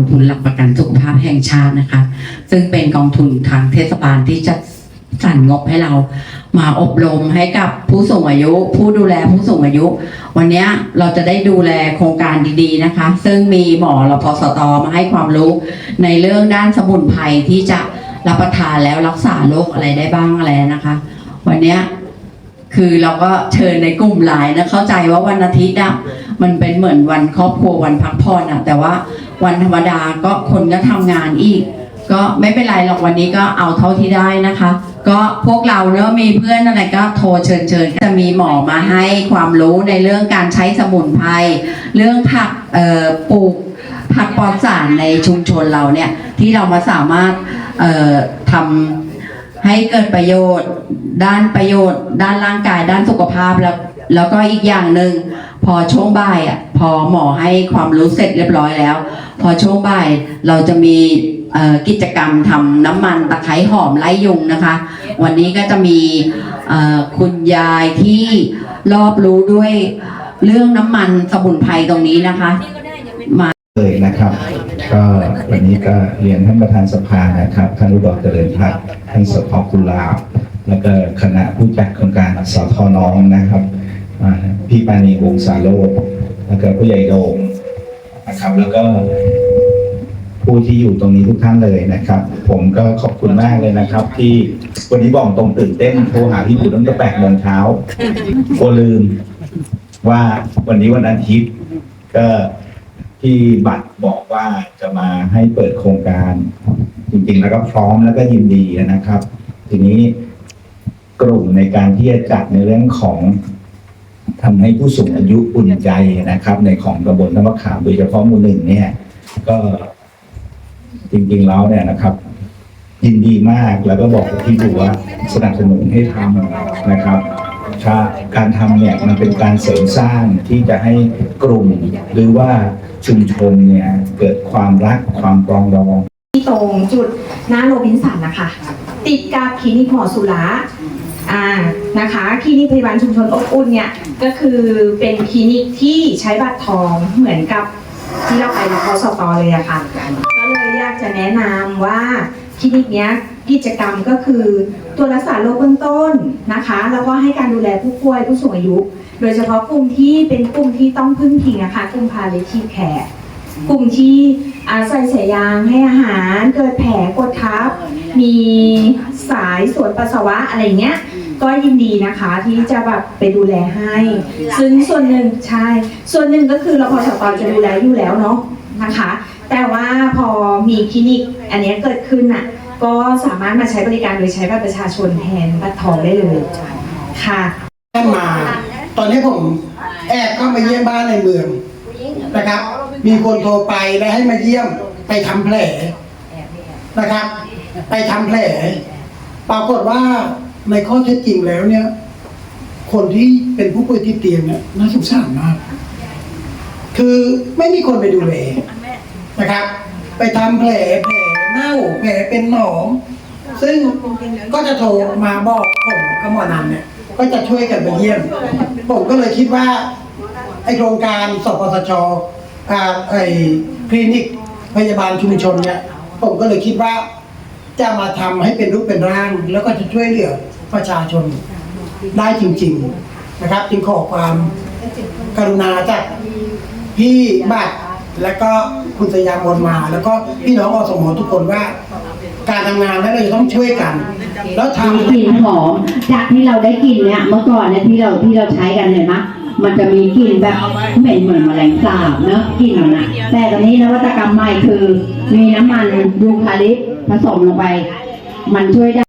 องทุนหลักประกันสุขภาพแห่งชาตินะคะ ซึ่งเป็นกองทุนทางเทศบาลที่จะสั่นงบให้เรามาอบรมให้กับผู้สูงอายุ ผู้ดูแลผู้สูงอายุ วันนี้เราจะได้ดูแลโครงการดีๆนะคะ ซึ่งมีหมอรพสตมาให้ความรู้ในเรื่องด้านสมุนไพรที่จะรับประทานแล้วรักษาโรคอะไรได้บ้างอะไรนะคะ วันนี้คือเราก็เชิญในกลุ่มไลน์นะเข้าใจว่าวันอาทิตย์อะมันเป็นเหมือนวันครอบครัววันพักผ่อนอะแต่ว่า วันธรรมดาก็คนก็ทำงานอีก ก็ไม่เป็นไรหรอกวันนี้ก็เอาเท่าที่ได้นะคะ ก็พวกเราเนอะมีเพื่อนอะไรก็โทรเชิญเชิญจะมีหมอมาให้ความรู้ในเรื่องการใช้สมุนไพรเรื่องผักเอ่อปลูกผักปลอดสารในชุมชนเราเนี่ยที่เรามาสามารถเอ่อทำ ให้เกิดประโยชน์ ด้านประโยชน์ ด้านร่างกายด้านสุขภาพแล้วแล้วก็อีกอย่างหนึ่งพอช่วงบ่ายอะพอหมอให้ความรู้เสร็จเรียบร้อยแล้ว พอช่วงบ่ายเราจะมีเอ่อกิจกรรมทำน้ำมันตะไคร้หอมไล่ยุงนะคะ วันนี้ก็จะมีเอ่อคุณยายที่รอบรู้ด้วยเรื่องน้ำมันสมุนไพรตรงนี้นะคะมา เลยนะครับก็วันนี้ก็เรียนท่านประธานสภานะครับท่านอุดรเจริญพัฒน์ท่านสพกุลาบแล้วก็คณะผู้จัดโครงการสทน้องนะครับพี่ปานีวงศาโลดแล้วก็ผู้ใหญ่โดมนะครับแล้วก็ผู้ที่อยู่ตรงนี้ทุกท่านเลยนะครับ ผมก็ขอบคุณมากเลยนะครับ ที่วันนี้บอกตรงตื่นเต้นโทรหาพี่ปู่ตั้งแต่แปดโมงเช้ากลัวลืมว่าวันนี้วันอาทิตย์ก็ ที่บัตรบอกว่าจะมาให้เปิดโครงการ จริงๆ แล้วก็พร้อมแล้วก็ยินดีนะครับ ทีนี้กลุ่มในการที่จะจัดในเรื่องของทำให้ผู้สูงอายุอุ่นใจนะครับ ในของตำบลน้ำมะขามโดยเฉพาะหมู่หนึ่งเนี่ย ก็จริงๆแล้วเนี่ยนะครับ ยินดีมากแล้วก็บอกกับพี่ดูว่าสนับสนุนให้ทำนะครับการทำเนี่ยมันเป็นการเสริมสร้างที่จะให้กลุ่มหรือว่า ชุมชนเนี่ยเกิดความรักความปรองดองที่ตรงจุดหน้าโรบินสันนะคะ ติดกับคลินิกหมอสุระอ่านะคะคลินิกพยาบาลชุมชนอบอุ่นเนี่ยก็คือเป็นคลินิกที่ใช้บัตรทองเหมือนกับที่เราไปพสตเลยอะค่ะก็เลยอยากจะแนะนำว่าคลินิกเนี้ยกิจกรรมก็คือตัวรักษาโรคเบื้องต้นนะคะ แล้วก็ให้การดูแลผู้ป่วยผู้สูงอายุ โดยเฉพาะกลุ่มที่เป็นกลุ่มที่ต้องพึ่งพิงนะคะกลุ่มพาเลทีแคร์กลุ่มที่อาศัยสายยางให้อาหารเกิดแผลกดทับ มีสายสวนปัสสาวะอะไรเงี้ย ก็ยินดีนะคะที่จะแบบไปดูแลให้ ซึ่งส่วนหนึ่งใช่ ส่วนหนึ่งก็คือเราพอสตจะดูแลอยู่แล้วเนาะนะคะ แต่ว่าพอมีคลินิกอันนี้เกิดขึ้นน่ะก็สามารถมาใช้บริการโดยใช้บัตรประชาชนแทนบัตรทองได้เลยค่ะมา ตอนนี้ผมแอบเข้ามาเยี่ยมบ้านในเมืองนะครับ มีคนโทรไปและให้มาเยี่ยมไปทำแผลนะครับ ไปทำแผลปรากฏว่าในข้อเท็จจริงแล้วเนี่ย คนที่เป็นผู้ป่วยติดเตียงเนี่ยน่าสงสารมาก คือไม่มีคนไปดูแลนะครับ ไปทำแผลแผลเน่าแผลเป็นหนองซึ่งก็จะโทรมาบอกผมกับหมอนันเนี่ย ก็จะช่วยกันไปเยี่ยม ผมก็เลยคิดว่า ไอโครงการสปสชอ่าไอคลินิกพยาบาลชุมชนเนี่ย ผมก็เลยคิดว่า จะมาทำให้เป็นรูปเป็นร่าง แล้วก็จะช่วยเหลือประชาชนได้จริง ๆนะครับ จึงขอความกรุณาจากพี่บัตรและก็คุณสยามนมา แล้วก็พี่น้องอสมทุกคนว่า การทำงานนั้นเราจะต้องช่วยกัน แล้วทำมีกลิ่นหอมจากที่เราได้กลิ่นเนี่ยเมื่อก่อนเนี่ยที่เราที่เราใช้กันเนี่ยนะมันจะมีกลิ่นแบบเหม็นเหมือนแมลงสาบเนอะกลิ่นมันนะแต่ตอนนี้นวัตกรรมใหม่คือ มีน้ำมันยูคาลิปต์ผสมลงไป มันช่วยได้